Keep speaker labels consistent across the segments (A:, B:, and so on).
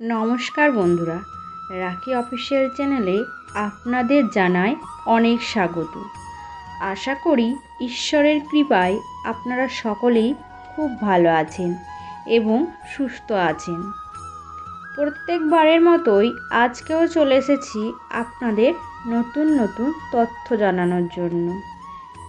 A: নমস্কার বন্ধুরা, রাখি অফিসিয়াল চ্যানেলে আপনাদের জানায় অনেক স্বাগত। আশা করি ঈশ্বরের কৃপায় আপনারা সকলেই খুব ভালো আছেন এবং সুস্থ আছেন। প্রত্যেকবারের মতোই আজকেও চলে এসেছি আপনাদের নতুন নতুন তথ্য জানানোর জন্য।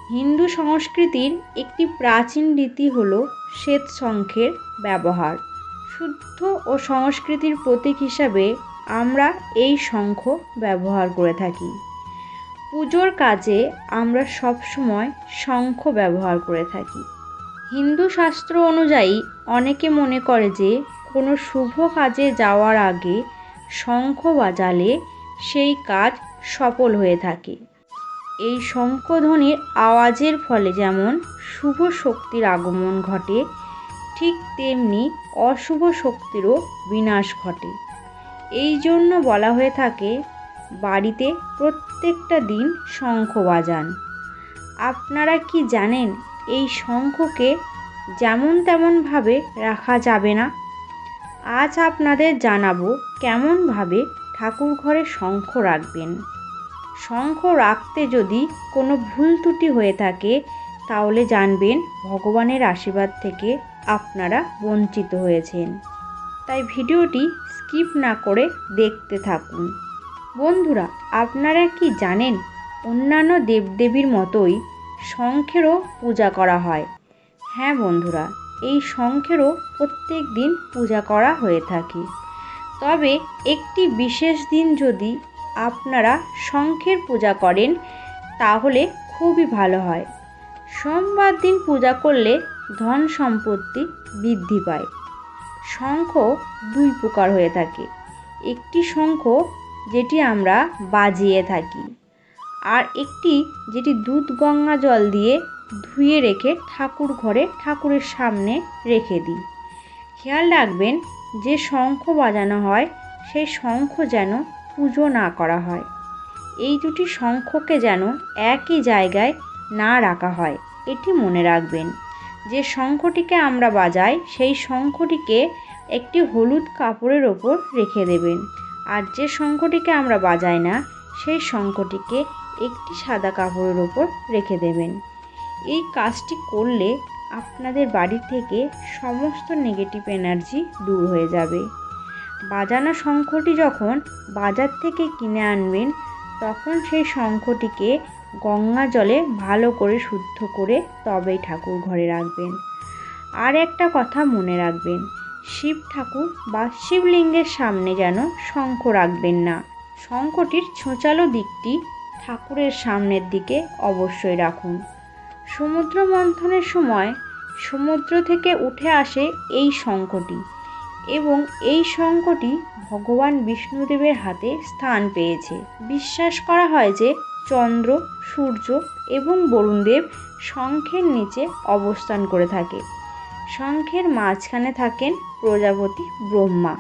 A: হিন্দু সংস্কৃতির একটি প্রাচীন রীতি হলো শ্বেত শঙ্খের ব্যবহার। শুদ্ধ ও সংস্কৃতির প্রতীক হিসাবে আমরা এই শঙ্খ ব্যবহার করে থাকি। পুজোর কাজে আমরা সবসময় শঙ্খ ব্যবহার করে থাকি। হিন্দু শাস্ত্র অনুযায়ী অনেকে মনে করে যে, কোনো শুভ কাজে যাওয়ার আগে শঙ্খ বাজালে সেই কাজ সফল হয়ে থাকে। এই শঙ্খধ্বনির আওয়াজের ফলে যেমন শুভ শক্তির আগমন ঘটে ঠিক তেমনি অশুভ শক্তিরও বিনাশ ঘটে। এই জন্য বলা হয়ে থাকে, বাড়িতে প্রত্যেকটা দিন শঙ্খ বাজান। আপনারা কি জানেন, এই শঙ্খকে যেমন তেমনভাবে রাখা যাবে না? আজ আপনাদের জানাব কেমনভাবে ঠাকুর ঘরে শঙ্খ রাখবেন। শঙ্খ রাখতে যদি কোনো ভুল ত্রুটি হয়ে থাকে, তাহলে জানবেন ভগবানের আশীর্বাদ থেকে আপনারা বঞ্চিত হয়েছেন। তাই ভিডিওটি স্কিপ না করে দেখতে থাকুন। বন্ধুরা, আপনারা কি জানেন, অন্যান্য দেবদেবীর মতোই শঙ্খেরও পূজা করা হয়। হ্যাঁ বন্ধুরা, এই শঙ্খেরও প্রত্যেক দিন পূজা করা হয়ে থাকে। তবে একটি বিশেষ দিন যদি আপনারা শঙ্খের পূজা করেন, তাহলে খুবই ভালো হয়। সোমবার দিন পূজা করলে ধন সম্পত্তি বৃদ্ধি পায়। শঙ্খ দুই প্রকার হয়ে থাকে। একটি শঙ্খ যেটি আমরা বাজিয়ে থাকি আর একটি যেটি দুধ গঙ্গা জল দিয়ে ধুয়ে রেখে ঠাকুর ঘরে ঠাকুরের সামনে রেখে দিই। খেয়াল রাখবেন, যে শঙ্খ বাজানো হয়, সেই শঙ্খ যেন পুজো না করা হয়। এই দুটি শঙ্খকে যেন একই জায়গায় না রাখা হয়, এটি মনে রাখবেন। যে শঙ্খটিকে আমরা বাজাই, সেই শঙ্খটিকে একটি হলুদ কাপড়ের ওপর রেখে দেবেন। আর যে শঙ্খটিকে আমরা বাজাই না, সেই শঙ্খটিকে একটি সাদা কাপড়ের ওপর রেখে দেবেন। এই কাজটি করলে আপনাদের বাড়ি থেকে সমস্ত নেগেটিভ এনার্জি দূর হয়ে যাবে। বাজানো শঙ্খটি যখন বাজার থেকে কিনে আনবেন, তখন সেই শঙ্খটিকে গঙ্গা জলে ভালো করে শুদ্ধ করে তবেই ঠাকুর ঘরে রাখবেন। আর একটা কথা মনে রাখবেন, শিব ঠাকুর বা শিবলিঙ্গের সামনে যেন শঙ্খ রাখবেন না। শঙ্খটির ছোঁচালো দিকটি ঠাকুরের সামনের দিকে অবশ্যই রাখুন। সমুদ্র মন্থনের সময় সমুদ্র থেকে উঠে আসে এই শঙ্খটি এবং এই শঙ্খটি ভগবান বিষ্ণুদেবের হাতে স্থান পেয়েছে। বিশ্বাস করা হয় যে চন্দ্র, সূর্য এবং বরুণদেব শঙ্খের নিচে অবস্থান করে থাকে। শঙ্খের মাঝখানে থাকেন প্রজাপতি ব্রহ্মা।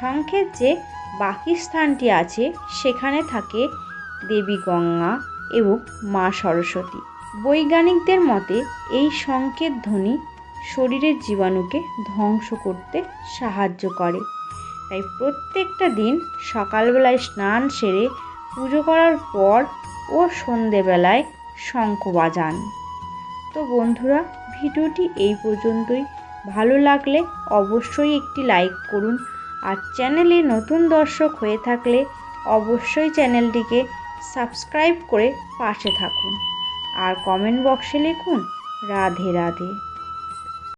A: শঙ্খের যে বাকি স্থানটি আছে, সেখানে থাকে দেবী গঙ্গা এবং মা সরস্বতী। বৈজ্ঞানিকদের মতে, এই শঙ্খের ধ্বনি শরীরের জীবাণুকে ধ্বংস করতে সাহায্য করে। তাই প্রত্যেকটা দিন সকালবেলায় স্নান সেরে পুজো করার পর ও সন্ধেবেলায় শঙ্খ বাজান। তো বন্ধুরা, ভিডিওটি এই পর্যন্তই। ভালো লাগলে অবশ্যই একটি লাইক করুন আর চ্যানেলে নতুন দর্শক হয়ে থাকলে অবশ্যই চ্যানেলটিকে সাবস্ক্রাইব করে পাশে থাকুন। আর কমেন্ট বক্সে লিখুন, রাধে রাধে।